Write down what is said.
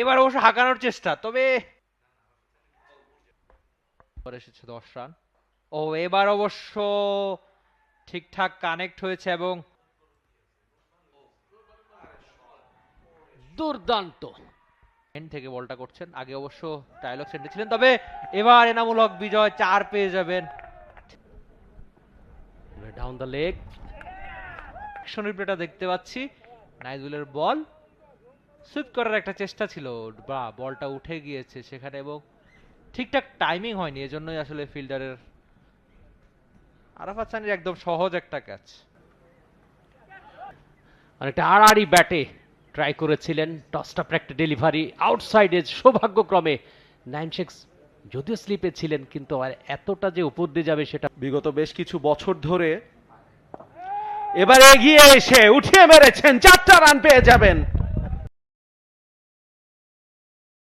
এবার অবশ্য হাঁকানোর চেষ্টা তবে এসেছে দশ রান। ও এবার অবশ্য ঠিকঠাক কানেক্ট হয়েছে এবং দুর্দান্ত। এন্ড থেকে বলটা করছেন। আগে অবশ্য ডায়লগ সেন্টার ছিলেন তবে এবার এনামূল হক বিজয় চার পেয়ে যাবেন। ডাউন দ্য লেগ অ্যাকশন রিপ্লেটা দেখতে পাচ্ছি। নাইজুলের বল। সুইপ করার একটা চেষ্টা ছিল। বা বলটা উঠে গিয়েছে সেখানে এবং ঠিকঠাক টাইমিং হয়নি, এজন্যই আসলে ফিল্ডারের আরাফাত সানির একদম সহজ একটা ক্যাচ অনেকটা আড়াআড়ি ব্যাটে ট্রাই করেছিলেন টসটা একটা ডেলিভারি আউটসাইডে সৌভাগ্যক্রমে নাইন সিক্স যদিও স্লিপে ছিলেন, কিন্তু আর এতটা যে উপর দিয়ে যাবে সেটা বিগত বেশ কিছু বছর ধরে এবার এগিয়ে এসে উঠিয়ে মেরেছেন, চারটা রান পেয়ে যাবেন।